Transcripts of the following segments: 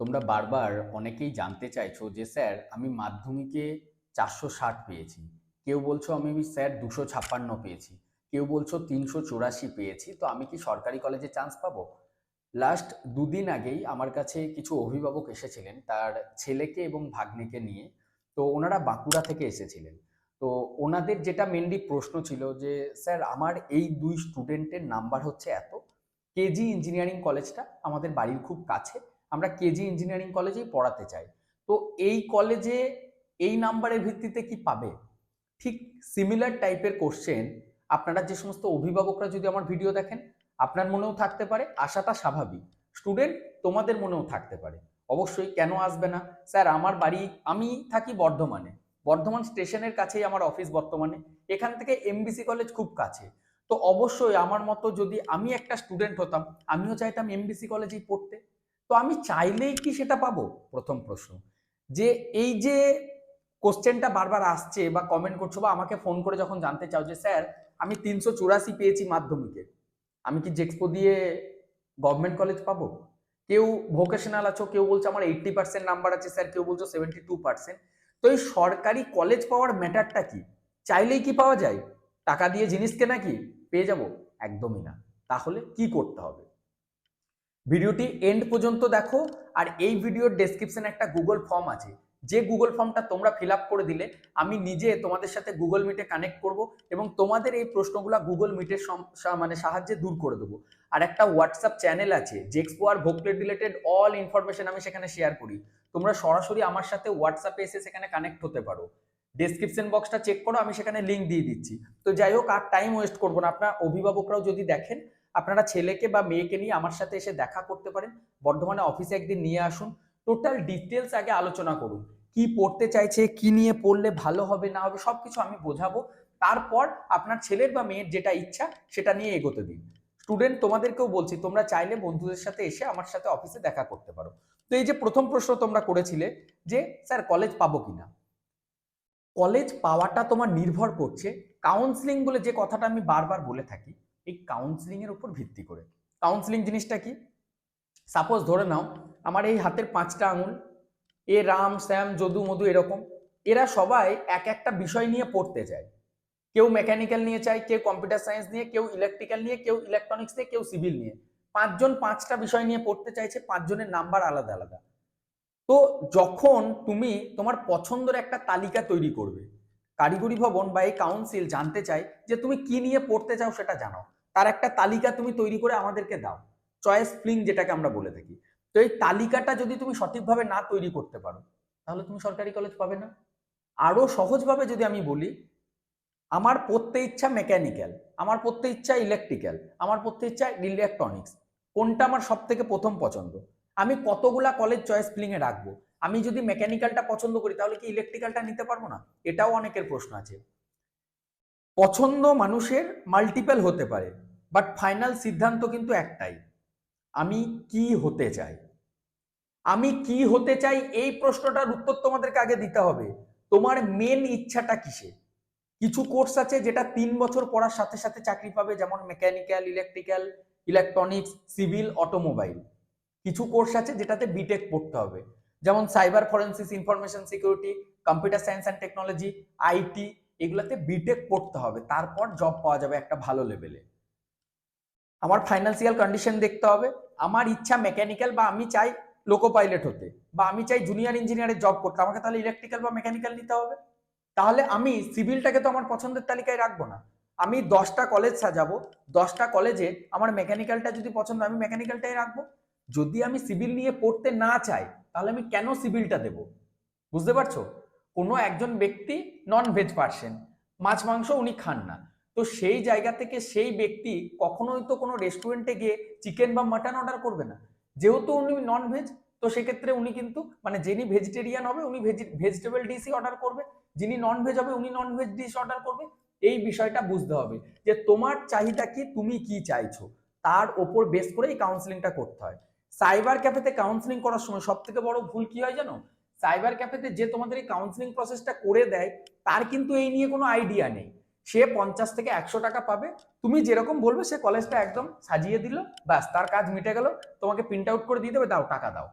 তোমরা বারবার অনেকেই জানতে চাইছো যে, স্যার, আমি মাধ্যমিকে চারশো ষাট পেয়েছি। কেউ বলছো আমি স্যার দুশো ছাপ্পান্ন পেয়েছি। কেউ বলছো তিনশো চুরাশি পেয়েছি। তো আমি কি সরকারি কলেজে চান্স পাবো? লাস্ট দুদিন আগেই আমার কাছে কিছু অভিভাবক এসেছিলেন তার ছেলেকে এবং ভাগ্নেকে নিয়ে। তো ওনারা বাঁকুড়া থেকে এসেছিলেন। তো ওনাদের যেটা মেনলি প্রশ্ন ছিল যে, স্যার, আমার এই দুই স্টুডেন্টের নাম্বার হচ্ছে এত? কেজি ইঞ্জিনিয়ারিং কলেজটা আমাদের বাড়ির খুব কাছে। আমরা কেজি ইঞ্জিনিয়ারিং কলেজেই পড়াতে চাই। তো এই কলেজে এই নাম্বারের ভিত্তিতে কি পাবে? ঠিক সিমিলার টাইপের কোশ্চেন আপনারা যে সমস্ত অভিভাবকরা যদি আমার ভিডিও দেখেন, আপনার মনেও থাকতে পারে, আশাটা স্বাভাবিক। স্টুডেন্ট তোমাদের মনেও থাকতে পারে। অবশ্যই কেন আসবে না? স্যার, আমার বাড়ি, আমি থাকি বর্ধমানে। বর্ধমান স্টেশনের কাছেই আমার অফিস বর্তমানে। এখান থেকে এমবিসি কলেজ খুব কাছে। তো অবশ্যই আমার মতো যদি আমি একটা স্টুডেন্ট হতাম, আমিও চাইতাম এমবিসি কলেজেই পড়তে। তো আমি চাইলেই কি সেটা পাবো? প্রথম প্রশ্ন। যে এই যে কোশ্চেনটা বারবার আসছে বা কমেন্ট করছ বা আমাকে ফোন করে যখন জানতে চাও যে, স্যার, আমি তিনশো চুরাশি পেয়েছি মাধ্যমিকে। আমি কি জেক্সপো দিয়ে গভর্নমেন্ট কলেজ পাবো? কেউ ভোকেশনাল আছো, কেউ বলছে আমার এইট্টি পার্সেন্ট নাম্বার আছে, স্যার। কেউ বলছো সেভেন্টি টু পার্সেন্ট তো এই সরকারি কলেজ পাওয়ার ম্যাটারটা কি? চাইলেই কি পাওয়া যায়? টাকা দিয়ে জিনিস কেনা কি? পেয়ে যাব? একদমই না। তাহলে কি করতে হবে? ভিডিওটি এন্ড পর্যন্ত দেখো, আর এই ভিডিওর ডেসক্রিপশনে একটা গুগল ফর্ম আছে। যে গুগল ফর্মটা তোমরা ফিল করে দিলে, আমি নিজে তোমাদের সাথে গুগল মিটে কানেক্ট করব এবং তোমাদের এই প্রশ্নগুলো গুগল মিটের মানে সাহায্যে দূর করে দেবো। আর একটা হোয়াটসঅ্যাপ চ্যানেল আছে জেক্সপো আর ভোকলেট রিলেটেড অল ইনফরমেশন আমি সেখানে শেয়ার করি। তোমরা সরাসরি আমার সাথে হোয়াটসঅ্যাপে এসে সেখানে কানেক্ট হতে পারো। ডেসক্রিপশন বক্সটা চেক করো, আমি সেখানে লিঙ্ক দিয়ে দিচ্ছি। তো যাই হোক, আর টাইম ওয়েস্ট করব না। আপনার অভিভাবকরাও যদি দেখেন আপনারা ছেলেকে বা মেয়েকে নিয়ে আমার সাথে এসে দেখা করতে পারেন। বর্ধমানে অফিসে একদিন নিয়ে আসুন। টোটাল ডিটেলস আগে আলোচনা করুন। কি পড়তে চাইছে, কি নিয়ে পড়লে ভালো হবে, না হবে, সবকিছু আমি বোঝাবো। তারপর আপনার ছেলের বা মেয়ের যেটা ইচ্ছা, সেটা নিয়ে এগোতে দিন। স্টুডেন্ট তোমাদেরকেও বলছি, তোমরা চাইলে বন্ধুদের সাথে এসে আমার সাথে অফিসে দেখা করতে পারো। তো এই যে প্রথম প্রশ্ন তোমরা করেছিলে যে, স্যার কলেজ পাবো কিনা? কলেজ পাওয়াটা তোমার নির্ভর করছে। কাউন্সিলিং বলে যে কথাটা আমি বারবার বলে থাকি এই কাউন্সিলিং এর উপর ভিত্তি করে। কাউন্সিলিং জিনিসটা কি? সাপোজ ধরে নাও, আমার এই হাতের পাঁচটা আঙুল, এ রাম, শ্যাম, যদু, মধু এরকম, এরা সবাই এক একটা বিষয় নিয়ে পড়তে চায়। কেউ মেকানিক্যাল নিয়ে চায়, কেউ কম্পিউটার সায়েন্স নিয়ে, কেউ ইলেকট্রিক্যাল নিয়ে, কেউ ইলেকট্রনিক্স নিয়ে, কেউ সিভিল নিয়ে। পাঁচজন পাঁচটা বিষয় নিয়ে পড়তে চাইছে, পাঁচজনের নাম্বার আলাদা আলাদা। তো যখন তুমি তোমার পছন্দের একটা তালিকা তৈরি করবে, কারিগরি ভবন বা এই কাউন্সিল জানতে চাই যে তুমি কি নিয়ে পড়তে চাও সেটা জানো তার একটা তালিকা তুমি তৈরি করে আমাদেরকে দাও। চয়েস ফ্লিং যেটাকে আমরা বলে থাকি। তো এই তালিকাটা যদি তুমি সঠিকভাবে না তৈরি করতে পারো, তাহলে তুমি সরকারি কলেজ পাবে না। আরও সহজভাবে যদি আমি বলি, আমার পড়তে ইচ্ছা মেকানিক্যাল আমার পড়তে ইচ্ছা ইলেকট্রিক্যাল আমার পড়তে ইচ্ছা ইলেকট্রনিক্স কোনটা আমার সব থেকে প্রথম পছন্দ? আমি কতগুলা কলেজ চয়েস ফিলিং এ রাখব? আমি যদি মেকানিক্যালটা পছন্দ করি, তাহলে কি ইলেকট্রিক্যালটা নিতে পারব না? এটাও অনেকের প্রশ্ন আছে। পছন্দ মানুষের মাল্টিপল হতে পারে বাট ফাইনাল সিদ্ধান্ত কিন্তু একটাই, আমি কি হতে চাই? আমি কি হতে চাই? এই প্রশ্নটার উত্তর তোমাদেরকে আগে দিতে হবে, তোমার মেন ইচ্ছাটা কিসে? কিছু কোর্স আছে যেটা তিন বছর পড়ার সাথে সাথে চাকরি পাবে, যেমন mechanical electrical electronics civil automobile কিছু কোর্স আছে যেটাতে বিটেক পড়তে হবে, যেমন cyber forensics information security computer science and technology IT এগুলাতে বিটেক পড়তে হবে, তারপর জব পাওয়া যাবে একটা ভালো লেভেলে আমার ফাইন্যান্সিয়াল কন্ডিশন দেখতে হবে, আমার ইচ্ছা মেকানিক্যাল বা আমি চাই লোকো পাইলট হতে, বা আমি চাই জুনিয়র ইঞ্জিনিয়ারের জব করতে, আমাকে তাহলে ইলেকট্রিক্যাল বা মেকানিক্যাল নিতে হবে। তাহলে আমি সিভিলটাকে তো আমার পছন্দের তালিকায় রাখব না। আমি দশটা কলেজ সাজাবো, দশটা কলেজে আমার মেকানিক্যালটা যদি পছন্দ আমি মেকানিক্যালটাই রাখব। যদি আমি সিভিল নিয়ে পড়তে না চাই, তাহলে আমি কেন সিভিলটা দেব? বুঝতে পারছ? কোনো একজন ব্যক্তি নন ভেজ পার্সন মাছ, মাংস উনি খান না। তো সেই জায়গা থেকে সেই ব্যক্তি কখনোই তো কোনো রেস্টুরেন্টে গিয়ে চিকেন বা মাটন অর্ডার করবে না। যেহেতু উনি নন ভেজ তো সেক্ষেত্রে উনি কিন্তু মানে যিনি ভেজিটেরিয়ান হবে, উনি ভেজিটেবল ডিশই অর্ডার করবে। যিনি নন ভেজ হবে, উনি নন ভেজ ডিশ অর্ডার করবে। এই বিষয়টা বুঝতে হবে যে তোমার চাহিদা কি, তুমি কি চাইছো? তার ওপর বেস করে এই কাউন্সিলিংটা করতে হয়। সাইবার ক্যাফেতে কাউন্সিলিং করার সময় সব থেকে বড় ভুল কি হয় জানো? সাইবার ক্যাফেতে যে তোমাদের এই কাউন্সিলিং প্রসেসটা করে দেয়, তার কিন্তু এই নিয়ে কোনো আইডিয়া নেই। সে পঞ্চাশ থেকে একশো টাকা পাবে। তুমি যেরকম বলবে, সে কলেজটা একদম সাজিয়ে দিল। ব্যাস, তার কাজ মিটে গেল। তোমাকে প্রিন্ট আউট করে দিয়ে দেবে, দাও, টাকা দাও।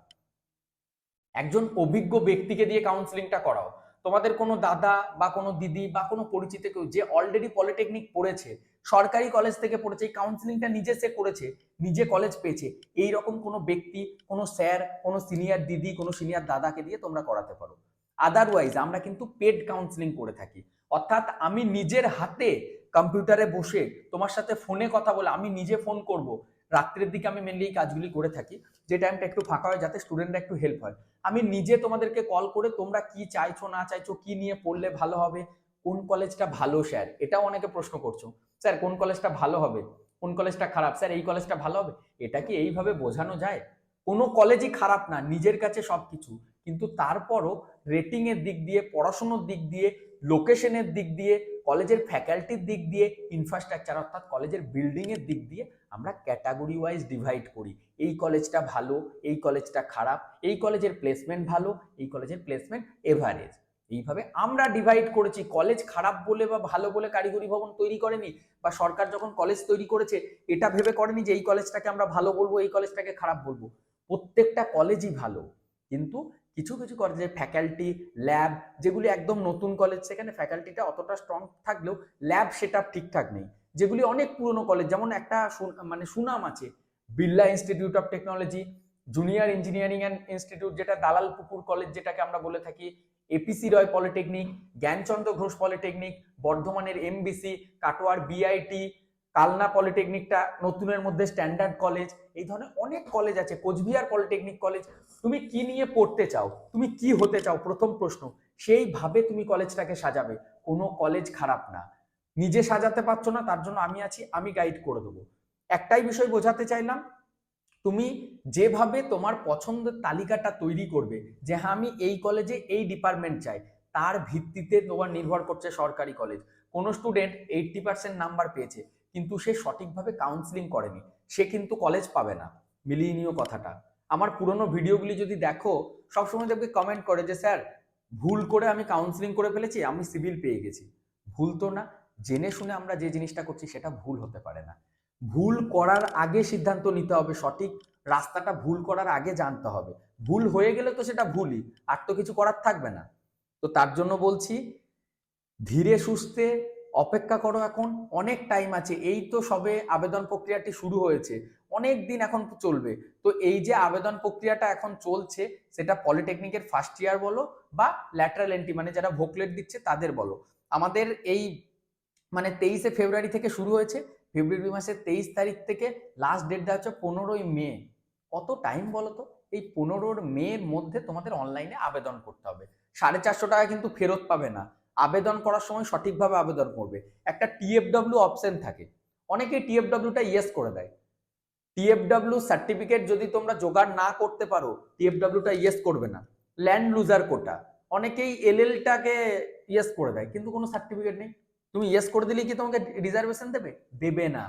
একজন অভিজ্ঞ ব্যক্তিকে দিয়ে কাউন্সিলিংটা করাও। তোমাদের কোনো দাদা বা কোনো দিদি বা কোনো পরিচিত কেউ যে অলরেডি পলিটেকনিক পড়েছে, সরকারি কলেজ থেকে পড়েছে, এই কাউন্সিলিংটা নিজে সে করেছে, নিজে কলেজ পেয়েছে এই রকম কোনো ব্যক্তি, কোনো স্যার কোনো সিনিয়র দিদি, কোনো সিনিয়র দাদাকে দিয়ে তোমরা করাতে পারো। আদারওয়াইজ আমরা কিন্তু পেড কাউন্সিলিং করে থাকি। অর্থাৎ আমি নিজের হাতে কম্পিউটারে বসে তোমার সাথে ফোনে কথা বলে আমি নিজে ফোন করব রাত্রের দিকে আমি মেনলি এই কাজগুলি করে থাকি। যে টাইমটা একটু ফাঁকা হয়, যাতে স্টুডেন্টরা একটু হেল্প হয়। আমি নিজে তোমাদেরকে কল করে তোমরা কি চাইছো, না চাইছো, কি নিয়ে পড়লে ভালো হবে, কোন কলেজটা ভালো স্যার এটাও অনেকে প্রশ্ন করছ। স্যার কোন কলেজটা ভালো হবে? কোন কলেজটা খারাপ? স্যার এই কলেজটা ভালো হবে? এটা কি এইভাবে বোঝানো যায়? কোনো কলেজই খারাপ না, নিজের কাছে সবকিছু। কিন্তু তারপরও রেটিং এর দিক দিয়ে, পড়াশোনার দিক দিয়ে লোকেশনের দিক দিয়ে কলেজের ফ্যাকাল্টির দিক দিয়ে ইনফ্রাস্ট্রাকচার অর্থাৎ কলেজের বিল্ডিং এর দিক দিয়ে আমরা ক্যাটাগরি ওয়াইজ ডিভাইড করি। এই কলেজটা ভালো, এই কলেজটা খারাপ, এই কলেজের প্লেসমেন্ট ভালো, এই কলেজের প্লেসমেন্ট এভারেজ এইভাবে আমরা ডিভাইড করেছি। কলেজ খারাপ বলে বা ভালো বলে কারিগরি ভবন তৈরি করেনি বা সরকার যখন কলেজ তৈরি করেছে, এটা ভেবে করেনি যে এই কলেজটাকে আমরা ভালো বলব, এই কলেজটাকে খারাপ বলব। প্রত্যেকটা কলেজই ভালো। কিন্তু কিছু কিছু কলেজে ফ্যাকাল্টি ল্যাব যেগুলি একদম নতুন কলেজ সেখানে ফ্যাকাল্টিটা অতটা স্ট্রং থাকলেও ল্যাব সেট ঠিকঠাক নেই। যেগুলি অনেক পুরনো কলেজ যেমন একটা মানে সুনাম আছে, Birla institute of technology junior engineering and institute যেটা দালাল পুকুর কলেজ যেটাকে আমরা বলে থাকি APC Roy polytechnic Gyanchandra Ghosh polytechnic বর্ধমানের এমবিসি কাটোয়ার বিআইটি কালনা পলিটেকনিকটা নতুনের মধ্যে স্ট্যান্ডার্ড কলেজ, এই ধরনের অনেক কলেজ আছে, কোচবিহার পলিটেকনিক কলেজ। তুমি কি নিয়ে পড়তে চাও? তুমি কি হতে চাও? প্রথম প্রশ্ন। সেইভাবে তুমি কলেজটাকে সাজাবে। কোনো কলেজ খারাপ না। নিজে সাজাতে পারছ না, তার জন্য আমি আছি, আমি গাইড করে দেবো। একটাই বিষয় বোঝাতে চাইলাম, তুমি যেভাবে তোমার পছন্দের তালিকাটা তৈরি করবে, যে হ্যাঁ আমি এই কলেজে এই ডিপার্টমেন্ট চাই, তার ভিত্তিতে তোমার নির্ভর করছে সরকারি কলেজ। কোনো স্টুডেন্ট এইটটি পার্সেন্ট নাম্বার পেয়েছে। কিন্তু সে সঠিকভাবে কাউন্সিলিং করেনি। সে কিন্তু কলেজ পাবে না। মিলিয়ে কথাটা। আমার পুরনো ভিডিওগুলি যদি দেখো, সবসময় দেখবে কমেন্ট করে যে, স্যার, ভুল করে আমি কাউন্সিলিং করে ফেলেছি, আমি সিভিল পেয়ে গেছি। ভুল তো না। জেনে শুনে আমরা যে জিনিসটা করছি, সেটা ভুল হতে পারে না। ভুল করার আগে সিদ্ধান্ত নিতে হবে সঠিক। রাস্তাটা ভুল করার আগে জানতে হবে। ভুল হয়ে গেলে তো সেটা ভুলই, আর তো কিছু করার থাকবে না। তো তার জন্য বলছি, ধীরে সুস্থে অপেক্ষা করো এখন, অনেক টাইম আছে, এই তো সবে আবেদন প্রক্রিয়াটি শুরু হয়েছে, অনেক দিন এখন চলবে। তো এই যে আবেদন প্রক্রিয়াটা এখন চলছে, সেটা পলিটেকনিকের ফার্স্ট ইয়ার বলো বা ল্যাটারাল এন্ট্রি মানে যারা ভোকলেট দিচ্ছে তাদের বলো। আমাদের এই মানে তেইশে ফেব্রুয়ারি থেকে শুরু হয়েছে, ফেব্রুয়ারি মাসের তেইশ তারিখ থেকে লাস্ট ডেট দেওয়া হচ্ছে পনেরোই মে। কত টাইম বলো তো? এই পনেরোর মের মধ্যে তোমাদের অনলাইনে আবেদন করতে হবে। সাড়ে চারশো টাকা কিন্তু ফেরত পাবে না। আবেদন করার সময় সঠিকভাবে আবেদন করবে। একটা টিএফডব্লিউ অপশন থাকে। অনেকে টিএফডব্লিউটা ইয়েস করে দেয়। টিএফডব্লিউ সার্টিফিকেট যদি তোমরা জোগাড় না করতে পারো টিএফডব্লিউটা ইয়েস করবে না। ল্যান্ড লুজার কোটা অনেকেই এলএলটাকে ইয়েস করে দেয়, কিন্তু কোনো সার্টিফিকেট নেই। তুমি ইয়েস করে দিলে কি তোমাকে রিজার্ভেশন দেবে? দেবে না।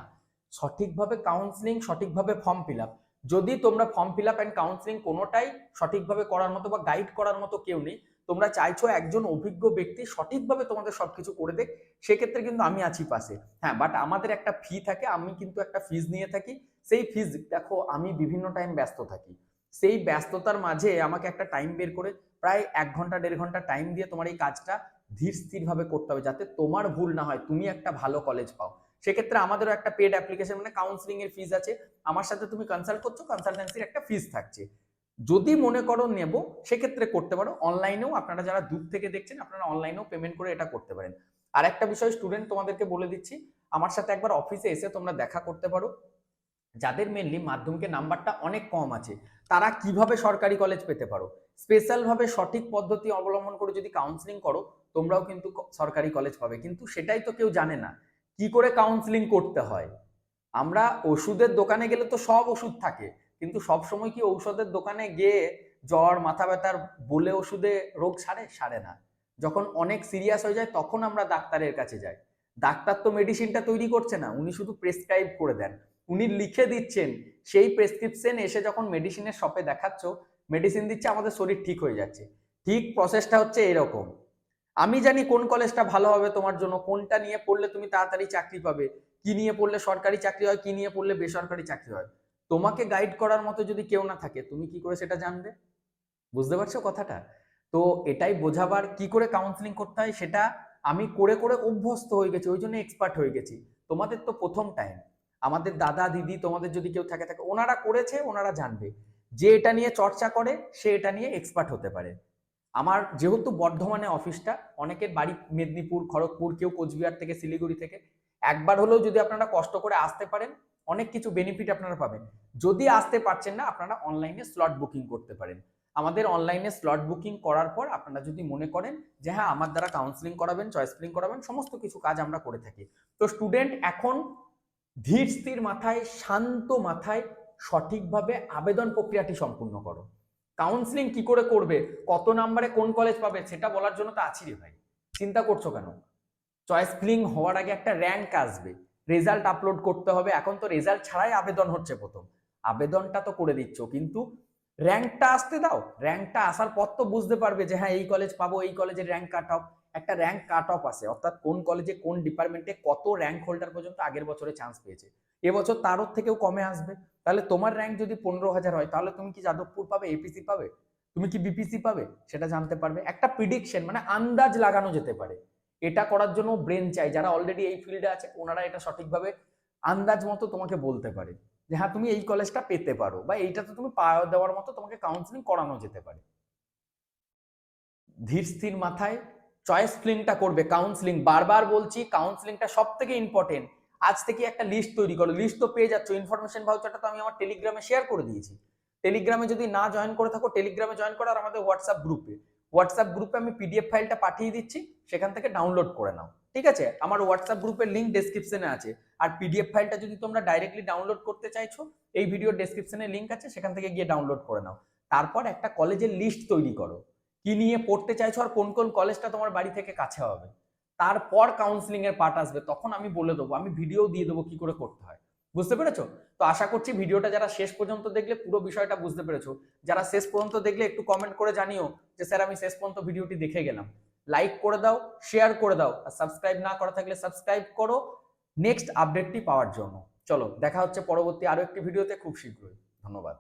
সঠিকভাবে কাউন্সিলিং সঠিকভাবে ফর্ম ফিল আপ যদি তোমরা form fill up and counselling কোনোটাই সঠিকভাবে করার মতো বা গাইড করার মতো কেউ নেই তোমরা চাইছো একজন অভিজ্ঞ ব্যক্তি সঠিকভাবে তোমাদের সবকিছু করে দেখ সেক্ষেত্রে কিন্তু আমি আছি পাশে। হ্যাঁ বাট আমাদের একটা ফি থাকে, আমি কিন্তু একটা ফিজ নিয়ে থাকি। সেই ফিজ দেখো, আমি বিভিন্ন টাইম ব্যস্ত থাকি। সেই ব্যস্ততার মাঝে আমাকে একটা টাইম বের করে প্রায় এক ঘণ্টা, দেড় ঘণ্টা টাইম দিয়ে তোমার এই কাজটা ধীর স্থিরভাবে করতে হবে, যাতে তোমার ভুল না হয়, তুমি একটা ভালো কলেজ পাও। সেক্ষেত্রে আমাদেরও একটা পেড অ্যাপ্লিকেশন মানে কাউন্সিলিং এর ফিজ আছে। আমার সাথে তুমি কনসাল্ট করছ কনসালটেন্সির একটা ফিজ থাকছে। যদি মনে করো নেব, সেক্ষেত্রে করতে পারো। অনলাইনেও আপনারা যারা দূর থেকে দেখছেন, আপনারা অনলাইনেও পেমেন্ট করে এটা করতে পারেন। আর একটা বিষয় স্টুডেন্ট তোমাদেরকে বলে দিচ্ছি, আমার সাথে একবার অফিসে এসে তোমরা দেখা করতে পারো। যাদের মেনলি মাধ্যমিকের নাম্বারটা অনেক কম আছে, তারা কীভাবে সরকারি কলেজ পেতে পারো? স্পেশালভাবে সঠিক পদ্ধতি অবলম্বন করে যদি কাউন্সিলিং করো, তোমরাও কিন্তু সরকারি কলেজ পাবে। কিন্তু সেটাই তো কেউ জানে না, কি করে কাউন্সিলিং করতে হয়? আমরা ওষুধের দোকানে গেলে তো সব ওষুধ থাকে। কিন্তু সব সময় কি ঔষধের দোকানে গিয়ে জ্বর, মাথা ব্যথার বলে ওষুধে রোগ সারে? সারে না। যখন অনেক সিরিয়াস হয়ে যায়, তখন আমরা ডাক্তারের কাছে যাই। ডাক্তার তো মেডিসিনটা তৈরি করছে না, উনি শুধু প্রেসক্রাইব করে দেন। উনি লিখে দিচ্ছেন, সেই প্রেসক্রিপশন এসে যখন মেডিসিনের শপে দেখাচ্ছ মেডিসিন দিচ্ছে, আমাদের শরীর ঠিক হয়ে যাচ্ছে। ঠিক প্রসেসটা হচ্ছে এরকম। আমি জানি কোন কলেজটা ভালো হবে তোমার জন্য, কোনটা নিয়ে পড়লে তুমি তাড়াতাড়ি চাকরি পাবে, কি নিয়ে পড়লে সরকারি চাকরি হয়, কি নিয়ে পড়লে বেসরকারি চাকরি হয়। তোমাকে গাইড করার মতো যদি কেউ না থাকে, তুমি কি করে সেটা জানবে? বুঝতে পারছ কথাটা? তো এটাই বোঝাবার কি করে কাউন্সিলিং করতে হয় সেটা আমি করে করে অভ্যস্ত হয়ে গেছি, ওই জন্য এক্সপার্ট হয়ে গেছি। তোমাদের তো প্রথম টাইম আমাদের দাদা, দিদি তোমাদের যদি কেউ থাকে থাকে, ওনারা করেছে, ওনারা জানবে। যে এটা নিয়ে চর্চা করে, সে এটা নিয়ে এক্সপার্ট হতে পারে। আমার যেহেতু বর্ধমানে অফিসটা, অনেকের বাড়ি মেদিনীপুর, খড়গপুর, কেউ কোচবিহার থেকে, শিলিগুড়ি থেকে, একবার হলেও যদি আপনারা কষ্ট করে আসতে পারেন অনেক কিছু বেনিফিট আপনারা পাবেন। যদি আসতে পারছেন না, আপনারা অনলাইনে স্লট বুকিং করতে পারেন। আমাদের অনলাইনে স্লট বুকিং করার পর আপনারা যদি মনে করেন যে হ্যাঁ আমার দ্বারা কাউন্সিলিং করাবেন চয়েস ফিলিং করাবেন, সমস্ত কিছু কাজ আমরা করে থাকি। তো স্টুডেন্ট এখন ধীর স্থির মাথায়, শান্ত মাথায় সঠিকভাবে আবেদন প্রক্রিয়াটি সম্পূর্ণ করো। কাউন্সিলিং কি করে করবে? কত নাম্বারে কোন কলেজ পাবে? সেটা বলার জন্য তো আছি রে ভাই। চিন্তা করছ কেন? চয়েস ফিলিং হওয়ার আগে একটা র্যাঙ্ক আসবে। রেজাল্ট আপলোড করতে হবে। এখন তো রেজাল্ট ছাড়াই আবেদন হচ্ছে প্রথম। আবেদনটা তো করে দিচ্ছ, কিন্তু র্যাঙ্কটা আসতে দাও। র্যাঙ্কটা আসার পর তো বুঝতে পারবে যে হ্যাঁ এই কলেজ পাবো, এই কলেজের র্যাঙ্ক কাট অফ একটা র্যাঙ্ক কাট অফ আছে, অর্থাৎ কোন কলেজে কোন ডিপার্টমেন্টে কত র্যাঙ্ক হোল্ডার পর্যন্ত আগের বছরে চান্স পেয়েছে। এবছর তারও থেকেও কমে আসবে। তাহলে তোমার র্যাঙ্ক যদি পনেরো হাজার হয়, তাহলে তুমি কি যাদবপুর পাবে এপিসি পাবে? তুমি কি বিপিসি পাবে? সেটা জানতে পারবে। একটা প্রিডিকশন মানে আন্দাজ লাগানো যেতে পারে। এটা করার জন্য ব্রেন চাই। যারা অলরেডি এই ফিল্ডে আছে, ওনারা এটা সঠিকভাবে আন্দাজ মতো তোমাকে বলতে পারে যে হ্যাঁ তুমি এই কলেজটা পেতে পারো বা এইটাতে তুমি পাওয়া দেওয়ার মতো তোমাকে কাউন্সিলিং করানো যেতে পারে। ধীর স্থির মাথায় চয়েস ফিলিংটা করবে কাউন্সিলিং বারবার বলছি কাউন্সিলিংটা সব থেকে ইম্পর্টেন্ট আজ থেকে একটা লিস্ট তৈরি করো। লিস্ট তো পেয়ে যাচ্ছ। ইনফরমেশন ভাউচারটা তো আমি আমার টেলিগ্রামে শেয়ার করে দিয়েছি। টেলিগ্রামে যদি না জয়েন করে থাকো টেলিগ্রামে জয়েন করো আর আমাদের হোয়াটসঅ্যাপ গ্রুপে হোয়াটসঅ্যাপ গ্রুপে আমি পিডিএফ ফাইলটা পাঠিয়ে দিচ্ছি, সেখান থেকে ডাউনলোড করে নাও। ঠিক আছে? আমার হোয়াটসঅ্যাপ গ্রুপের লিঙ্ক ডেসক্রিপশনে আছে। আর পিডিএফ ফাইলটা যদি তোমরা ডাইরেক্টলি ডাউনলোড করতে চাইছো, এই ভিডিও ডেসক্রিপশনে লিঙ্ক আছে, সেখান থেকে গিয়ে ডাউনলোড করে নাও। তারপর একটা কলেজের লিস্ট তৈরি করো। কি নিয়ে পড়তে চাইছো আর কোন কোন কলেজটা তোমার বাড়ি থেকে কাছে হবে। তারপর কাউন্সিলিং এর পার্ট আসবে। তখন আমি বলে দেবো, আমি ভিডিও দিয়ে দেবো কি করে করতে হয়। বুঝতে পেরেছ? তো আশা করছি ভিডিওটা যারা শেষ পর্যন্ত দেখলে পুরো বিষয়টা বুঝতে পেরেছ। যারা শেষ পর্যন্ত দেখলে একটু কমেন্ট করে জানিও যে, স্যার, আমি শেষ পর্যন্ত ভিডিওটি দেখে গেলাম। লাইক করে দাও শেয়ার করে দাও, আর সাবস্ক্রাইব না করা থাকলে সাবস্ক্রাইব করো। নেক্সট আপডেটটি পাওয়ার জন্য। চলো, দেখা হচ্ছে পরবর্তী আরও একটি ভিডিওতে খুব শীঘ্রই। ধন্যবাদ।